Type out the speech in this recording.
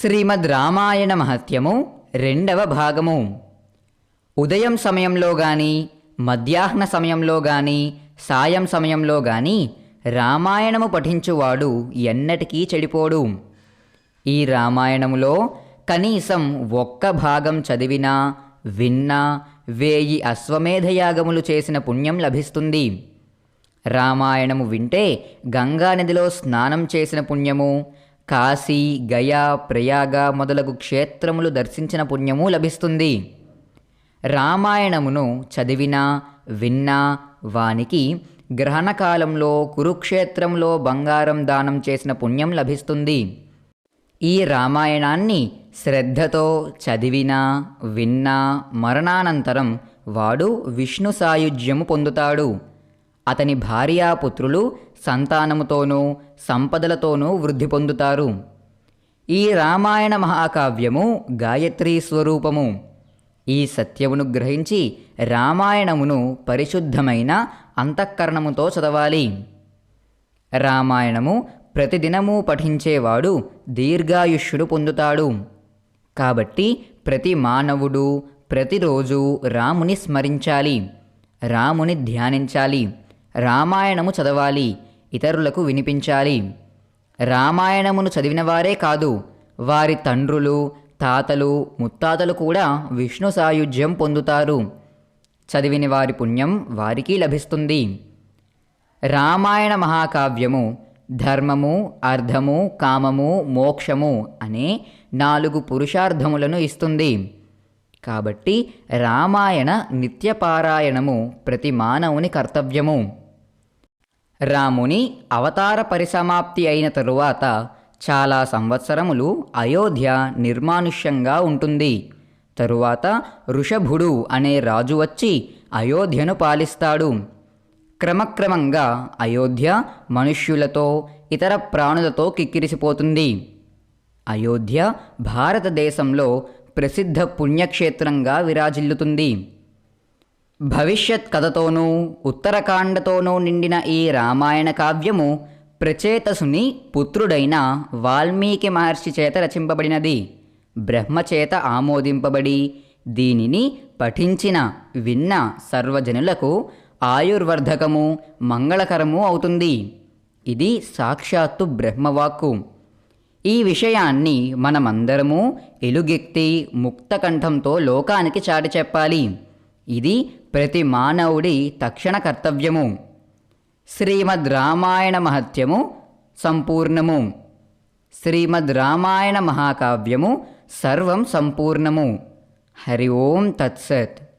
శ్రీమద్ రామాయణ మహత్యము రెండవ భాగము. ఉదయం సమయంలో గాని మధ్యాహ్న సమయంలో గాని సాయం సమయంలో గాని రామాయణము పఠించువాడు ఎన్నటికీ చెడిపోడు. ఈ రామాయణములో కనీసం ఒక్క భాగం చదివినా విన్నా వేయి అశ్వమేధయాగములు చేసిన పుణ్యం లభిస్తుంది. రామాయణము వింటే గంగానదిలో స్నానం చేసిన పుణ్యము కాశీ గయా ప్రయాగ మొదలగు క్షేత్రములు దర్శించిన పుణ్యము లభిస్తుంది. రామాయణమును చదివినా విన్నా వానికి గ్రహణకాలంలో కురుక్షేత్రంలో బంగారం దానం చేసిన పుణ్యం లభిస్తుంది. ఈ రామాయణాన్ని శ్రద్ధతో చదివినా విన్నా మరణానంతరం వాడు విష్ణు సాయుధ్యము పొందుతాడు. అతని భార్యాపుత్రులు సంతానముతోనూ సంపదలతోనూ వృద్ధి పొందుతారు. ఈ రామాయణ మహాకావ్యము గాయత్రీ స్వరూపము. ఈ సత్యమును గ్రహించి రామాయణమును పరిశుద్ధమైన అంతఃకరణముతో చదవాలి. రామాయణము ప్రతిదినము పఠించేవాడు దీర్ఘాయుష్యుడు పొందుతాడు. కాబట్టి ప్రతి మానవుడు ప్రతిరోజు రాముని స్మరించాలి. రాముని ధ్యానించాలి. రామాయణము చదవాలి ఇతరులకు వినిపించాలి. రామాయణమును చదివిన వారే కాదు వారి తండ్రులు తాతలు ముత్తాతలు కూడా విష్ణు సాయుధ్యం పొందుతారు. చదివిన వారి పుణ్యం వారికి లభిస్తుంది. రామాయణ మహాకావ్యము ధర్మము అర్థము కామము మోక్షము అనే నాలుగు పురుషార్థములను ఇస్తుంది. కాబట్టి రామాయణ నిత్యపారాయణము ప్రతి మానవుని కర్తవ్యము. రాముని అవతార పరిసమాప్తి అయిన తరువాత చాలా సంవత్సరములు అయోధ్య నిర్మానుష్యంగా ఉంటుంది. తరువాత ఋషభుడు అనే రాజు వచ్చి అయోధ్యను పాలిస్తాడు. క్రమక్రమంగా అయోధ్య మనుష్యులతో ఇతర ప్రాణులతో కిక్కిరిసిపోతుంది. అయోధ్య భారతదేశంలో ప్రసిద్ధ పుణ్యక్షేత్రంగా విరాజిల్లుతుంది. భవిష్యత్ కథతోనూ ఉత్తరకాండతోనూ నిండిన ఈ రామాయణ కావ్యము ప్రచేతసుని పుత్రుడైన వాల్మీకి మహర్షి చేత రచింపబడినది. బ్రహ్మచేత ఆమోదింపబడి దీనిని పఠించిన విన్న సర్వజనులకు ఆయుర్వర్ధకము మంగళకరము అవుతుంది. ఇది సాక్షాత్తు బ్రహ్మవాక్కు. ఈ విషయాన్ని మనమందరము ఎలుగెక్తి ముక్తకంఠంతో లోకానికి చాటి చెప్పాలి ఇది ప్రతి మానవుడి తక్షణ కర్తవ్యము. శ్రీమద్ రామాయణ మహత్యము సంపూర్ణము. శ్రీమద్ రామాయణ మహాకావ్యము సర్వం సంపూర్ణము. హరి ఓం తత్సత్.